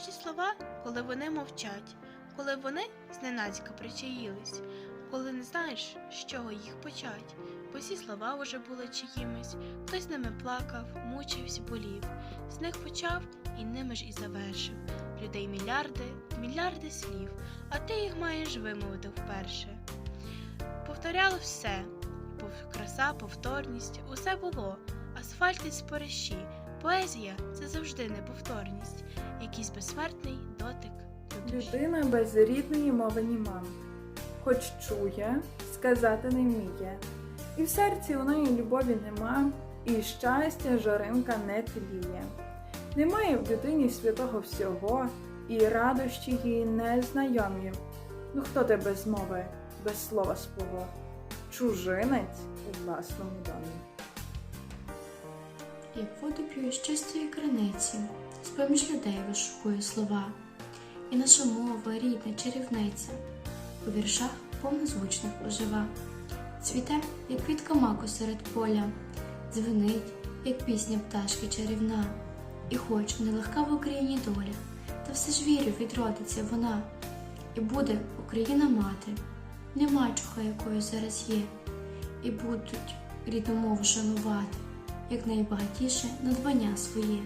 ті слова, коли вони мовчать, коли вони зненацька причаїлись, коли не знаєш, з чого їх почать, бо всі слова уже були чиїмись, хтось ними плакав, мучився, болів, з них почав і ними ж і завершив. Людей мільярди, мільярди слів, а ти їх маєш вимовити вперше. Повторяло все, краса, повторність, усе було, асфальт і спориші, поезія це завжди неповторність, якийсь безсмертний дотик до. Людина без рідної мови німа, хоч чує, сказати не вміє. І в серці у неї любові нема, і щастя жаринка не тліє. Немає в людині святого всього, і радощі їй не знайомі. Ну хто ти без мови, без слова свого? Чужинець у власному домі. Як воду п'ю з чистої криниці, з поміж людей вишукую слова, і наша мова рідна чарівниця, у віршах повнозвучних ожива, цвіте, як квітка маку серед поля, дзвенить, як пісня пташки чарівна, і хоч нелегка в Україні доля, та все ж вірю, відродиться вона, і буде Україна мати, не мачуха, якою зараз є, і будуть рідну мову шанувати як найбагатіше надбання своє.